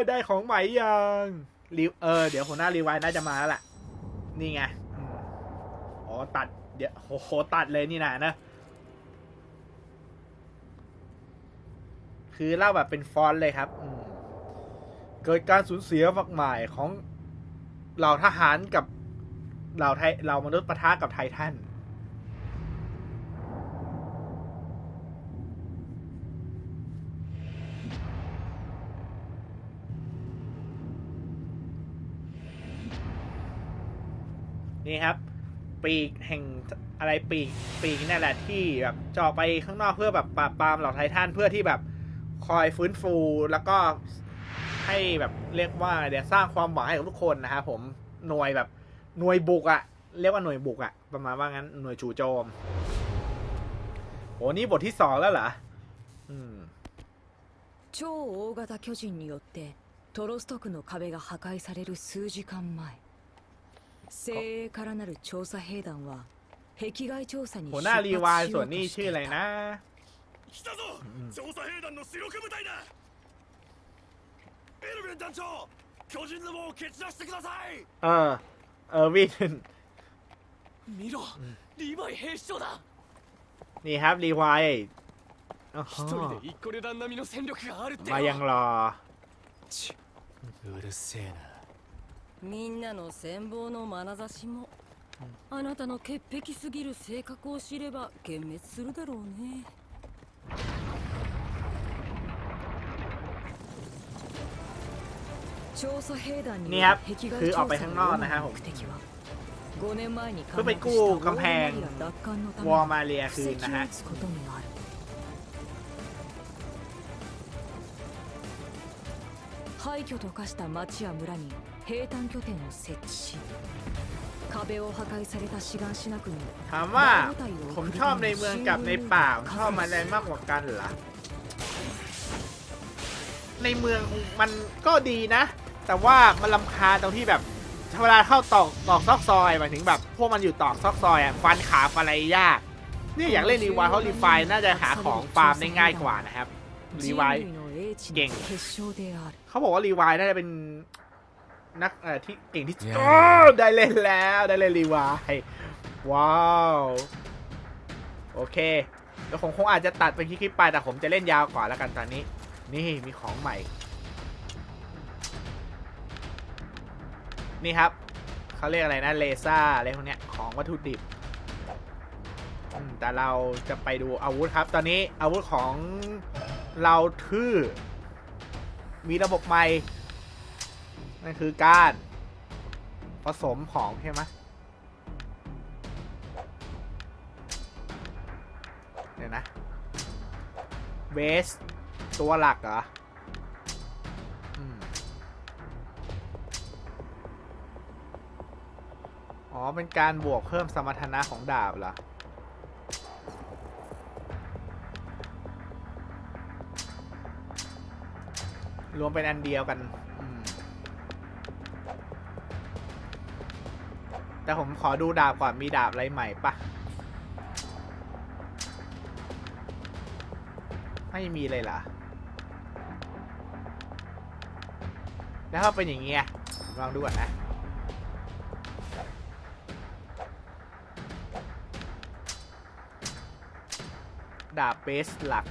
ยได้ของใหม่ยังรีเออเดี๋ยวหัวหน้ารีไวน์น่าจะมาแล้วล่ะ นี่ไงอ๋อตัด เดี๋ยวโหตัดเลยนี่นะนะ คือเล่าแบบเป็นฟอนต์เลยครับเกิดการสูญเสียมากมายของเหล่าทหารกับเหล่าไทยเหล่ามนุษย์ปะทะกับไททัน นี่ครับ ปีกแห่งอะไรปีกปีกนี่แหละที่แบบจะออกไปข้างนอกเพื่อแบบปราบปรามเหล่าไททันเพื่อที่แบบคอยฟื้นฟูแล้วก็ให้แบบเรียกว่าเดี๋ยวสร้างความหวังให้กับทุกคนนะครับผมหน่วยแบบหน่วยบุกอะเรียกว่าหน่วยบุกอะประมาณว่างั้นหน่วยจู่โจมโหนี่บทที่สองแล้วเหรออืม 超大型巨人によってトロストクの壁が破壊される数時間前 精鋭からなる調査兵団は壁外調査に หัว 出 หน้า 発 รีวาย しよ ส่ว うんと นี้ し ชื่ て ออะไร い นะ た来たぞ、調査兵団の主力部隊だエルヴィン団長巨人の門を蹴散らしてください เออ เออวิน 見ろ、リヴァイ兵士長だ นี่ครับรีวายอ๋อ 一人で一個旅団並みの戦力があるってよ มายังรอ ちうるせえな みんなの羨望の眼差しも、うん、あなたの潔癖すぎる性格を知れば幻滅するだろうね。調査兵団に壁外調査の目的は5年前に陥落したーマリア奪還のためを打つことになる。廃墟と化した町や村に兵隊拠点を設置し壁を破壊された志願しなくに ถามว่าผมชอบในเมืองกับในป่าผมชอบอะไรมากกว่ากันเหรอ ในเมืองมันก็ดีนะ แต่ว่ามันลำคาญตรงที่แบบเวลาเข้าตอกตอกซอกซอยหมายถึงแบบ พวกมันอยู่ตอกซอกซอยอ่ะฟันขาฟันอะไรยาก เนี่ยอยากเล่นรีวายเพราะรีไฟน่าจะหาของฟาร์มได้ง่ายกว่านะครับ รีไว 人類の英知 เก่ の ง 結晶である เขาบอกว่ารีไวน์น่าจะเป็น นักเอ่อที่เก่งที่สุดโอ้ได้เล่นแล้วได้เล่นรีไวน์ว้าวโอเคแล้วผมคงอาจจะตัดเป็นคลิปๆไปแต่ผมจะเล่นยาวกว่าแล้วกันตอนนี้ นี่มีของใหม่ นี่ครับเขาเรียกอะไรนะเลซ่าอะไรพวกเนี้ยของวัตถุดิบอืมแต่เราจะไปดูอาวุธครับ ตอนนี้อาวุธของเราทื่อมีระบบใหม่ นั่นคือการผสมของใช่ไหมเดี๋ยวนะเบสตัวหลักเหรออ๋อ เป็นการบวกเพิ่มสมรรถนะของดาบเหรอ รวมเป็นอันเดียวกัน แต่ผมขอดูดาบก่อนมีดาบอะไรใหม่ปะไม่มีเลยเหรอแล้วถ้าเป็นอย่างเงี้ยลองดูก่อนนะ ดาบเบสหลัก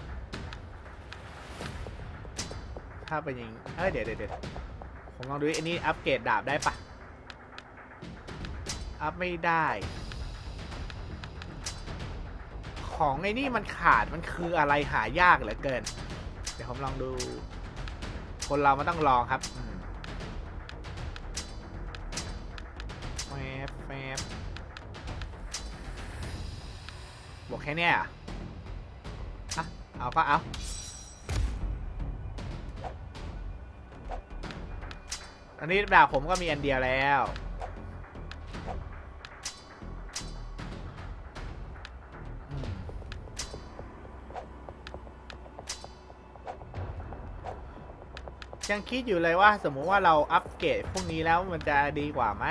ถ้าเป็นอย่างเอ้ยเดี๋ยวเดี๋ยวเดี๋ยวผมลองดูอันนี้อัปเกรดดาบได้ปะ อัพไม่ได้ ของไอ้นี่มันขาดมันคืออะไรหายากเหลือเกิน เดี๋ยวผมลองดู คนเรามันต้องลองครับแฟบแฟบบอกแค่เนี้ยอะเอาก็เอาอันนี้ดาบผมก็มีอันเดียวแล้ว ยังคิดอยู่เลยว่าสมมุติว่าเราอัปเกรดพวกนี้แล้วมันจะดีกว่าไหม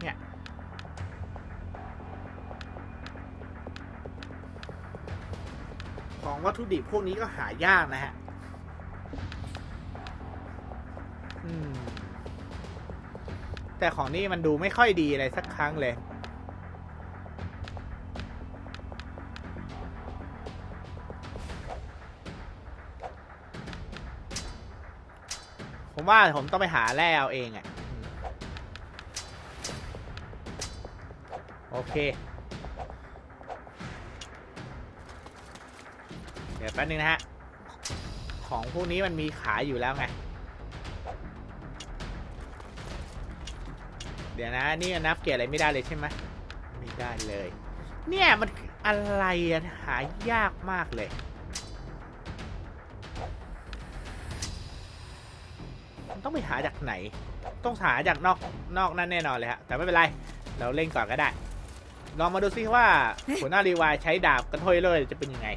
เนี่ยของวัตถุดิบพวกนี้ก็หายากนะฮะแต่ของนี่มันดูไม่ค่อยดีอะไรสักครั้งเลย ผมว่าผมต้องไปหาแร่เอาเองอะ่ะโอเค เดี๋ยวแป๊บนึงนะฮะ ของพวกนี้มันมีขายอยู่แล้วไง เดี๋ยวนะ นี่นับเกียร์อะไรไม่ได้เลยใช่ไหมไม่ได้เลย เนี่ยมันอะไรอะหายากมากเลย ต้องไปหาจากไหน ต้องหาจากนอกนอกนั่นแน่นอนเลยฮะแต่ไม่เป็นไรเราเล่นก่อนก็ได้ ลองมาดูซิว่าหัวหน้ารีวายใช้ดาบกระโถยเลยจะเป็นยังไง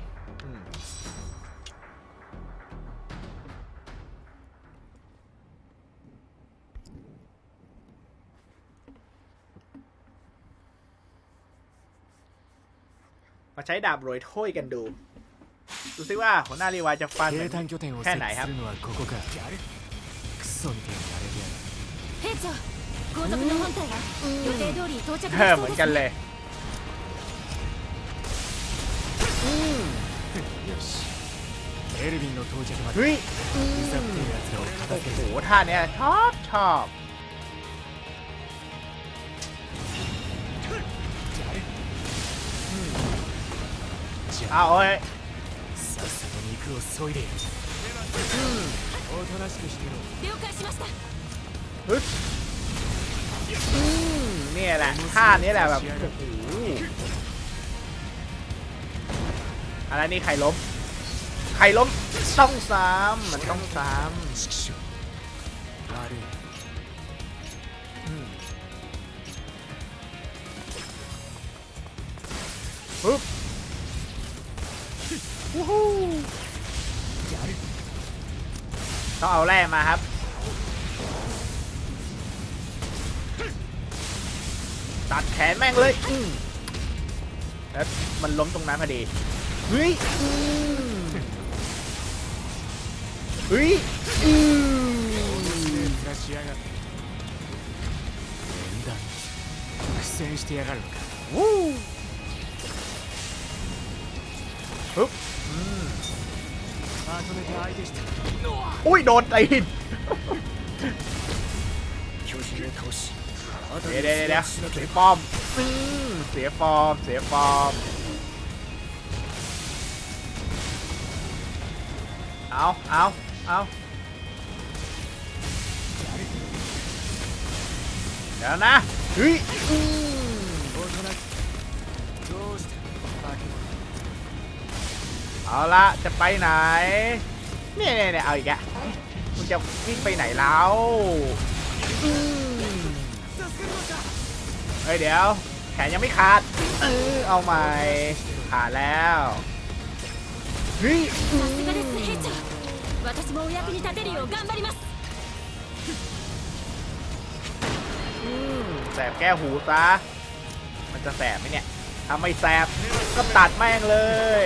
มาใช้ดาบโรยถ้วยกันดู ดูซิว่าหัวหน้ารีวายจะฟันแค่ไหนครับ ソみたいにやれるや兵長後続の本隊が予定通り到着でき เออ そ เห う มือน です กันเลย よしエルヴィンの到着まで เฮ้ย うざっていう奴らを片 โอ้ 付け โห る ท่าเนี้ยชอบชอบ じゃ เอา あ เอ้ย さっさと肉を削いでやる おとなしくしてろ了解しました ฮึดอืมเนี่ยแหละท่านี้แหละแบบโอ้โหอะไรนี่ใครล้ม ใครล้ม ต้องซ้ำมันต้องซ้ 畜生悪いำอืมปึ๊บวู้ฮู้ ต้องเอาแร่มาครับ ตัดแขนแม่งเลยอืมแล้วมันล้มตรงนั้นพอดี เฮ้ยอืมเฮ้ยอืม ずらしやがって縁だ苦戦してやがるのか วู้ปึ๊ อุ้ยโดนไอ้หินเดี๋ยวเดี๋ยวเดี๋ยวเสียฟอร์มเสียฟอร์มเสียฟอร์มเอาเอาเอาเดี๋ยวนะเฮ้ย เอาละจะไปไหนเนี่ยเนี่ยเอาอีกแกมึงจะวิ่งไปไหนเล้วเฮ้ยเดี๋ยว แขนยังไม่ขาดเออเอาใหม่ขาดแล้วเฮ้ยแสบแก้หูซะ มันจะแสบไหมเนี่ย ถ้าไม่แสบก็ตัดแม่งเลย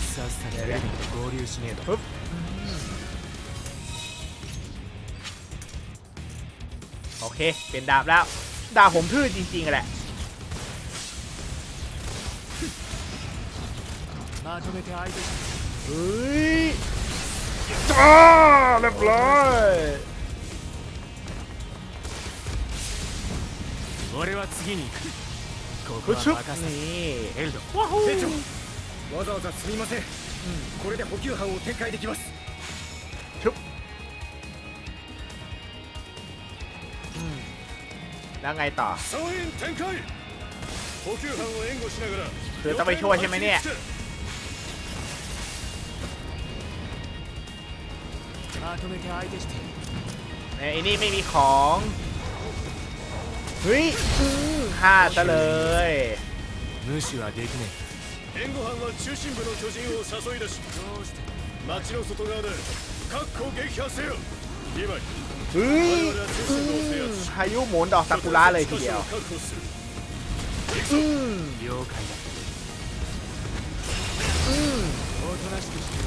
さずとはいかないひとまず掃除は終わったけど อ่า さっさとエルヴィンと合流しねえと ปึ๊บโอเค เป็นดาบแล้ว ดาบผมทื่อจริงๆแหละ まとめて相手して เฮ้ยจ้าเรียบร้อย 俺は次に行くここ ปึ๊บ は ชุบ 任せ นี่ エルド ว้าว 兵長 わざわざすみませんこれで補給班を展開できます ชุบอืมแล้วไงต่อ 総員展開補給班を援護しながら คือต้องไปช่วยใช่ไหมเนี่ย まとめて相手して โ ไอ้นี่ไม่มีของเฮ้ยอืมฆ่าซะเลย 無視はできね 援護班は中心部の巨人を誘い出し町の外側で確固撃破せよリヴァイ เฮ้ยอืมพายุหมุนดอกซากุระเลยทีเดียว 確保する อืม え了解だ อืม おとなしくしてろ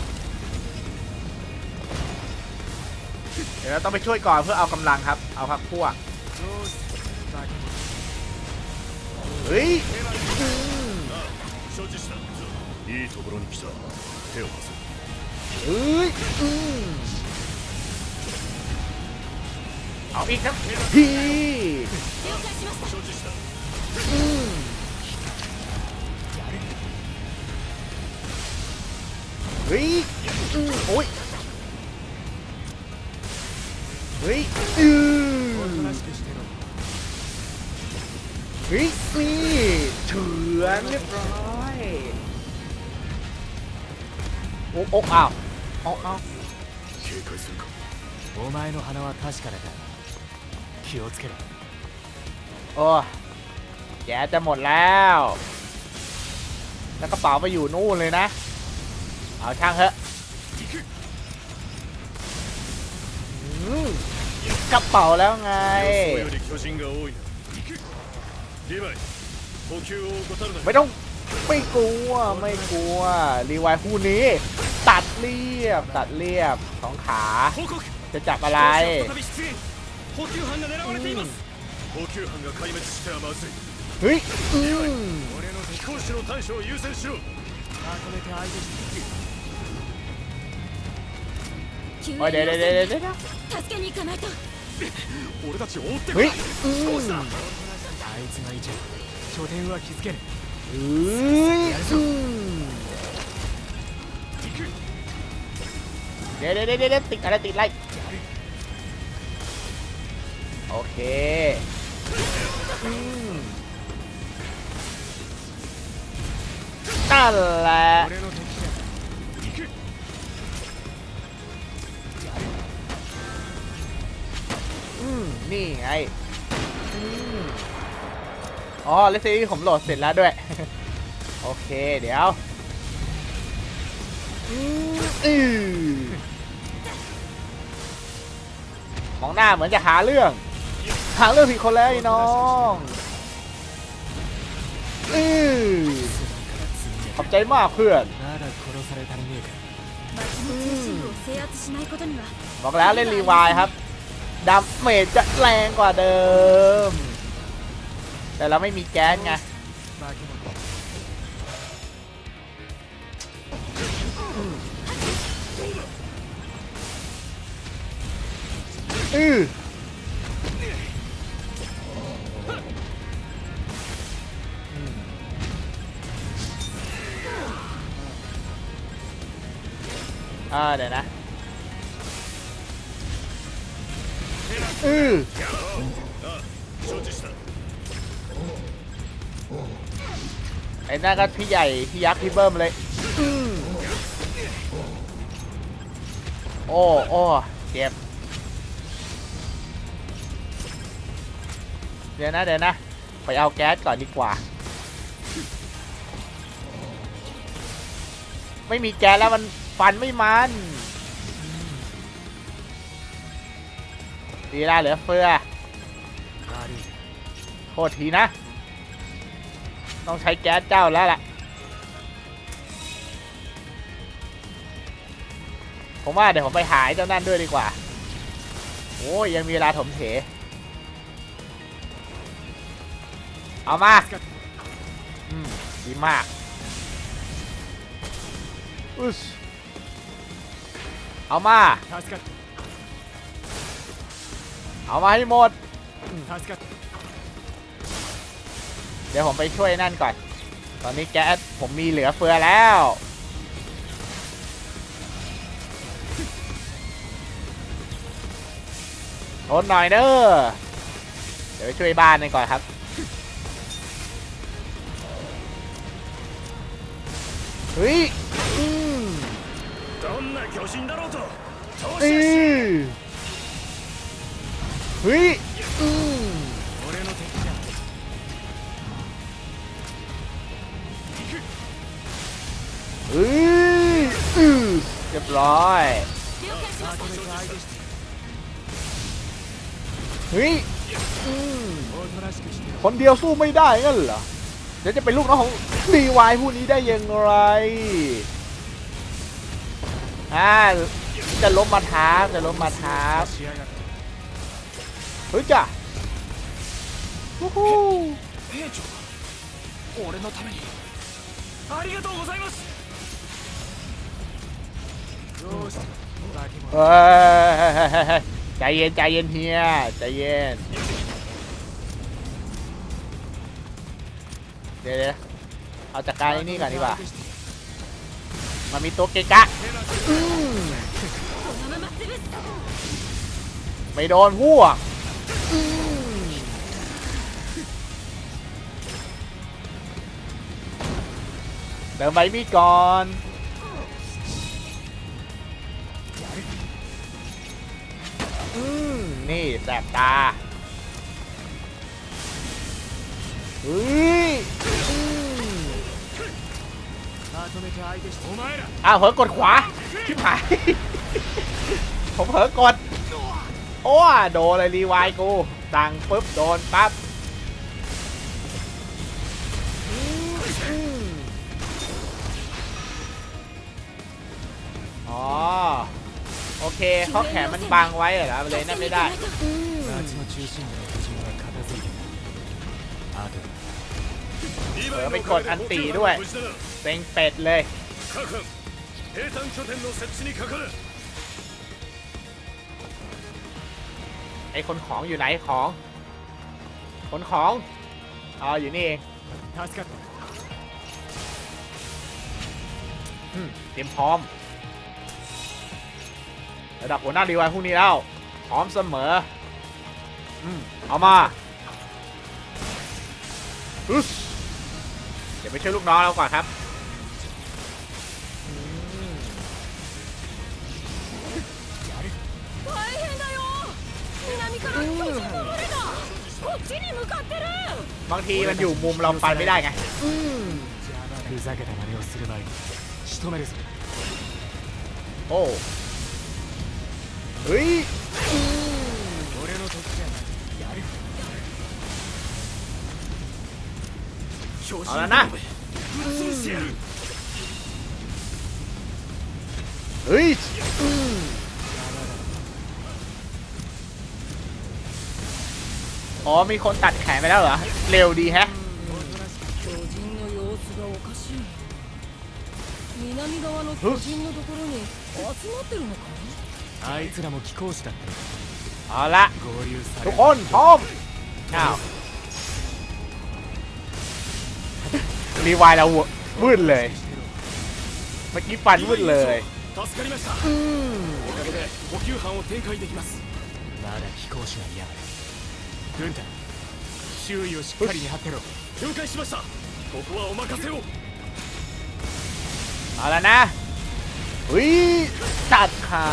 เดี๋ยวเราต้องไปช่วยก่อนเพื่อเอากำลังครับ เอาพักพวก どうしてバカ เฮ้ย 承知した。いいところに来た。手を貸せ。うーいうーん。ー โอ้โอ้อ้าวเอาเอา 警戒するかお前の鼻は確かだが気をつけろ โอ้แกจะหมดแล้ว แล้วกระเป๋าไปอยู่นู่นเลยนะ เอาช่างเถอะอืมกระเป๋าแล้วไง 予想より巨人が多いなリヴァイ補給を怠るな ไม่ต้องไม่กลัวไม่กลัว รีวายคู่นี้ ตัด เรียบ ตัดเรียบสองขา 報告 จะจับอะไร 再び出現補給班が狙われています補給班が壊滅してはまずい เฮ้ยอืม 俺の飛行士の対処を優先しろまとめて相手して急に โอ้ยเดี๋ยวเดี๋ยวเดี๋ยวเดี๋ยว 助けに行かないと俺たちを追ってこ เฮ้ い ยอืม あいつがいちゃ拠点は築けね เฮ้ย เดี๋ยวเดี๋ยวเดี๋ยวติดอะไรติดไรโอเคอืนั่นแหละอืมนี่ไงอ๋อเลสซี่ผมโหลดเสร็จแล้วด้วย โอเค เดี๋ยว อืมอือ มองหน้าเหมือนจะหาเรื่อง หาเรื่องผิดคนแล้วไอ้น้องอือขอบใจมากเพื่อนบอกแล้วเล่นรีวายครับดับเมจจะแรงกว่าเดิม แต่เราไม่มีแก๊สไง เออเดี๋ยวนะ อือไอ้หน้าก็พี่ใหญ่ พี่ยักษ์ พี่เบิ้มเลย อือโอ้โอ้เจ็บ เดี๋ยวนะเดี๋ยวนะ ไปเอาแก๊สก่อนดีกว่า ไม่มีแก๊สแล้วมันฟันไม่มัน ดีละเหลือเฟือโทษทีนะ ต้องใช้แก๊สเจ้าแล้วล่ะ ผมว่าเดี๋ยวผมไปหายเจ้านั่นด้วยดีกว่า โอ้ยยังมีเวลาถมเถ เอามาอืมดีมากอุสเอามา เอามาให้หมด เดี๋ยวผมไปช่วยนั่นก่อน ตอนนี้แก๊สผมมีเหลือเฟือแล้ว ทนหน่อยเด้อ เดี๋ยวไปช่วยบ้านหน่อก่อนครับ เฮ้ยอืมเออเฮ้ยอืมเฮ้ยอืมเรียบร้อยเฮ้ยคนเดียวสู้ไม่ได้งั้นเหรอ เดี๋ยวจะเป็นลูกน้องของรีวายผู้นี้ได้ยังไงอ่าจะล้มมาท้าบจะล้มมาท้าบ しやがって เฮ้ยจ้ะวู้ฮู้ 兵長俺のためにありがとうございますどうした化け物 เฮ้ยใจเย็นใจเย็นเฮียใจเย็น เดี๋ยวๆเอาจากการไอ้นี่ก่อนดีกว่า มันมีตัวเกะกะไม่โดนพวกอืเดินไปมีดก่อน อืมนี่แสบตาเฮ้ อ้าวเผลอกดขวา ชิบหาย ผมเผลอกด โอ้โดนเลยรีวายกูสั่งปุ๊บ โดนปั๊บอ๋อ โอเคเขาแขนมันบังไว้เหรอเลยนั่นไม่ได้เออไปกดอันตีด้วย เซ็งเป็ดเลยไอคนของอยู่ไหนของคนของอ๋ออยู่นี่เองเตรียมพร้อม ระดับหัวหน้ารีวายพวกนี้แล้วพร้อมเสมออืมเอามาอึ๊เดี๋ยวไปช่วยลูกน้องเราก่อนครับ บางทีมันอยู่มุมเราไปไม่ได้ไง อืม ふざけた真似をする前に仕留めるぞ โอ้เฮ้ย 俺の敵じゃないやる標 เอาแล้วนะ ぶっ潰してやる เฮ้ย อ๋อมีคนตัดแขนไปแล้วเหรอ เร็วดีแฮะเอาละทุกคนพร้อมอ้าวรีวายเราวืดเลย เมื่อกี้ฟันวืดเลยอืม 軍隊周囲をしっかり見張ってろ了解しましたここはお任せを เอาแล้วนะอุ้ยตัดขา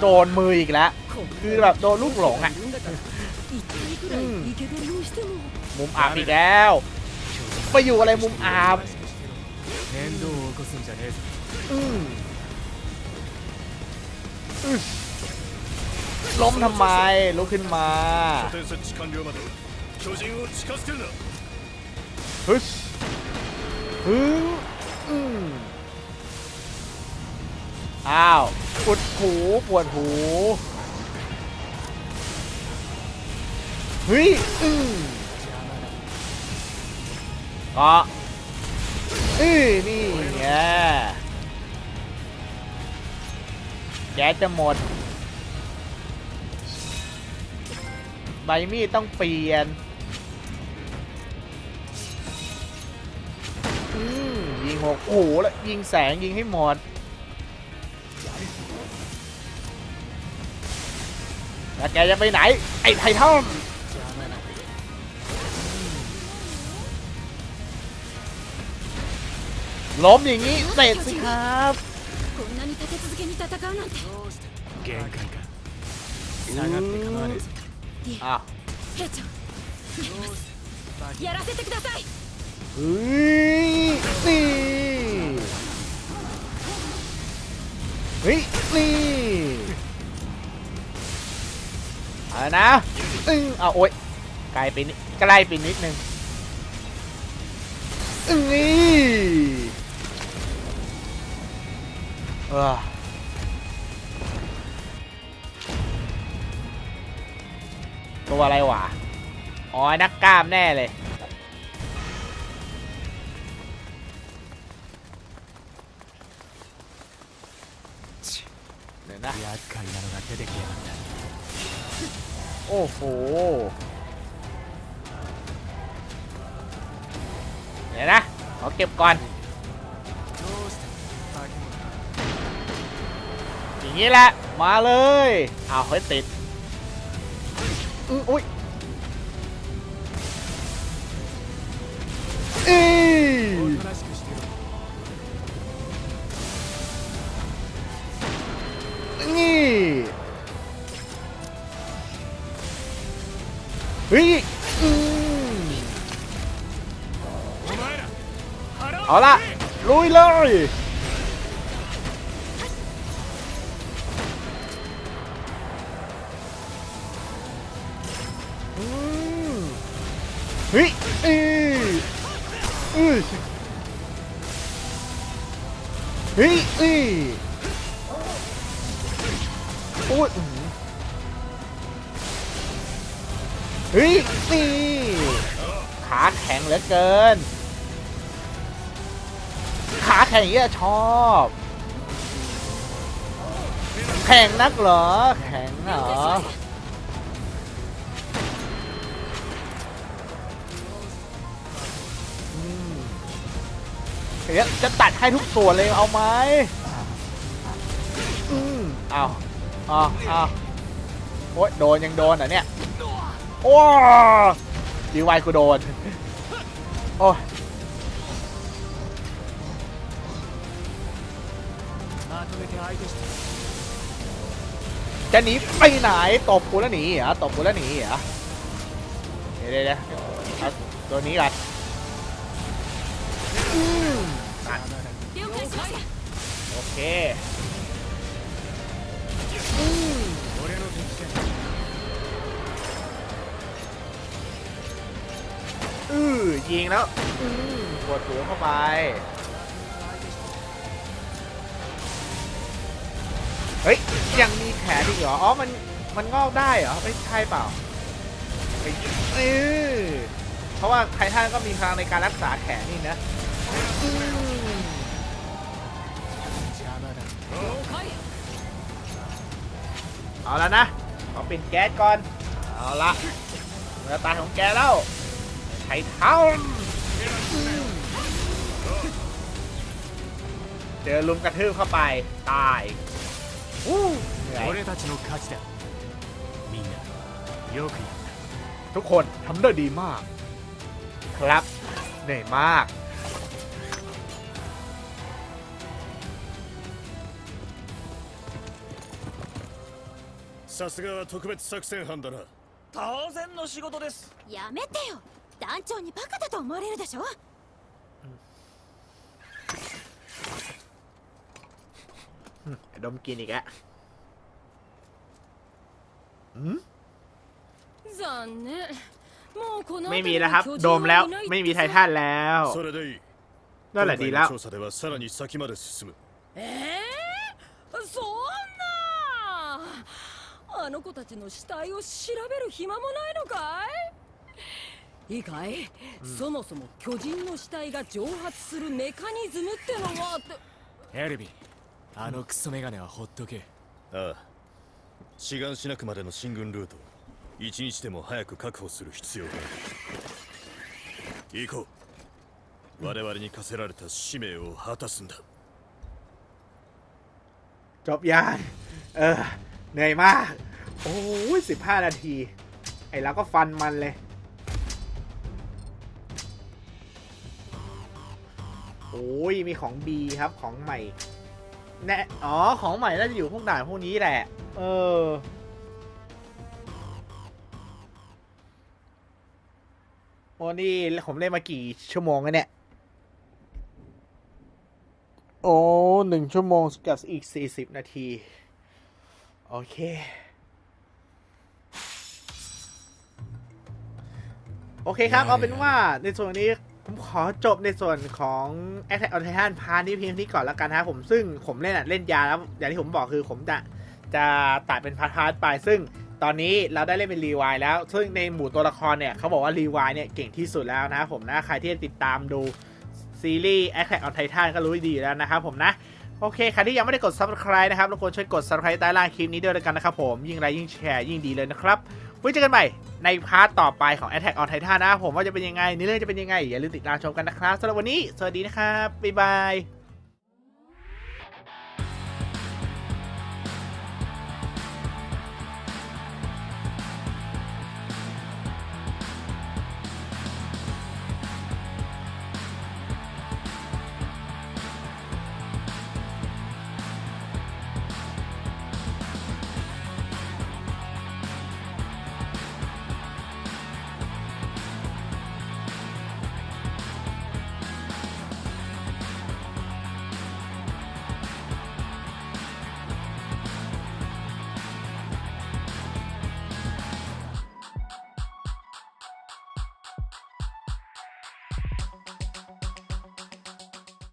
โดนมืออีกแล้ว คือแบบโดนลูกหลงอ่ะ いるんだから一回くらい生け捕りをしても มุมอาบอีกแล้ว ไปอยู่อะไรมุมอาบ 面倒を起こすんじゃねえぞ อืมอึ๊ส ล้มทำไมลุกขึ้นมาฮึชฮึอ้าวปวดหูปวดหูเฮ้ยอืมก็เอ้ยนี่ไงแกจะหมด ใบมีดต้องเปลี่ยน อืมยิงหกโอ้โหแล้วยิงแสงยิงให้หมด แล้วแกจะไปไหน ไอ้ไททันล้มอย่างนี้เสร็จสิครับ こんなに立て続けに戦うなんて限界か 下がって構わねえぞ อ้าว 兵長やらせてください เฮ้ยนี่เฮ้ยนี่เอาละนะอึ้งเอาโอ๊ยไกลไปนิดใกล้ไปนิดนึงอึ้งนี่เออ ัวอะไรวะอ๋อนักกล้ามแน่เลย เดี๋ยนะโอ้โหเดี๋ยวนะขอเก็บก่อน อย่างนี้แหละ มาเลย เอาเฮ้ยติด อืออุ้ยเอีนี่เฮ้ยอืมเอาละลุยเลย เฮ้ยเอ้ยเอ้ยเฮ้ยเอ้ยโอ้ยเฮ้ยนี่ขาแข็งเหลือเกิน ขาแข็งอย่างเงี้ยชอบ แข็งนักเหรอ แข็งเหรอ เดี๋ยวจะตัดให้ทุกส่วนเลยเอาไหมอืมเอาเอาเอาโอ้ยโดนยังโดนอะเนี่ยโอ้ดีไวกูโดนโอ้จะหนีไปไหนตบกูแล้วหนีเหรอตบกูแล้วหนีเหรอเดี๋ยวเดี๋ยวเตัวนี้กัอน ตัดโอเคอือยิงแล้วปวดหัวเข้าไป เฮ้ย ยังมีแขนอีกเหรอ อ๋อ มัน มันงอกได้เหรอ ไม่ใช่เปล่าไปเอเพราะว่าไททันก็มีพลังในการรักษาแขนนี่นะอื เอาแล้วนะ ขอปิดแก๊สก่อน เอาละเมื่อตาของแกแล้ว ไททันอืมเจอลุมกระทืบเข้าไป ตายอู้เหนื่อย 俺たちの勝ちだみんなよくやっ ทุกคนทำได้ดีมาก ครับเหนื่อยมาก さすがは特別作戦班だな当然の仕事ですやめてよ団長にバカだと思われるでしょ ดมกินอีกแล้วอืม 残念もうこの ไม่ 辺 มี り แล้วครับ に巨 โด 人 มแล้ว はいないって ไม่มีไททันแล้ว それでいい นั่นแหละดีแล้ว 今回の調査ではさらに先まで進むええそんな あの子たちの死体を調べる暇もないのかいいいかい、そもそも巨人の死体が蒸発するメカニズムってのはってエルヴィンあのクソメガネはほっとけああ志願しなくまでの進軍ルートを一日でも早く確保する必要がある行こう我々に課せられた使命を果たすんだ จบยานเออเหนื่อยมาก โอ้ยสิบห้านาที ไอ้เราก็ฟันมันเลย โอ้ย มีของบีครับของใหม่ แน่อ๋อ ของใหม่น่าจะอยู่พวกด่านพวกนี้แหละ เออ โอ้นี่ ผมเล่นมากี่ชั่วโมงแล้วเนี่ย โอ้หนึ่งชั่วโมงกับอีกสี่สิบนาที โอเค โอเคครับ เอาเป็นว่าในส่วนนี้ผมขอจบในส่วนของ Attack on Titan พาร์ทนี้เพียงเท่านี้ก่อนแล้วกันนะครับผมซึ่งผมเล่นอะเล่นยาแล้ว อย่างที่ผมบอกคือผมจะจะตัดเป็นพาร์ทๆไป ซึ่งตอนนี้เราได้เล่นเป็นรีวายแล้ว ซึ่งในหมู่ตัวละครเนี่ยเขาบอกว่ารีวายเนี่ยเก่งที่สุดแล้วนะครับผมนะใครที่ติดตามดูซีรีส์ Attack on Titan ก็รู้ดีอยู่แล้วนะครับผมนะโอเคใครที่ยังไม่ได้กด subscribe นะครับรบกวนช่วยกด subscribe ใต้ล่างคลิปนี้ด้วยแล้วกันนะครับผม ยิ่งไลค์ยิ่งแชร์ยิ่งดีเลยนะครับไว้เจอกันใหม่ในพาร์ทต่อไปของ Attack on Titan นะผมว่าจะเป็นยังไงในเรื่องจะเป็นยังไง อย่าลืมติดตามชมกันนะครับสำหรับวันนี้ สวัสดีนะครับ บ๊ายบาย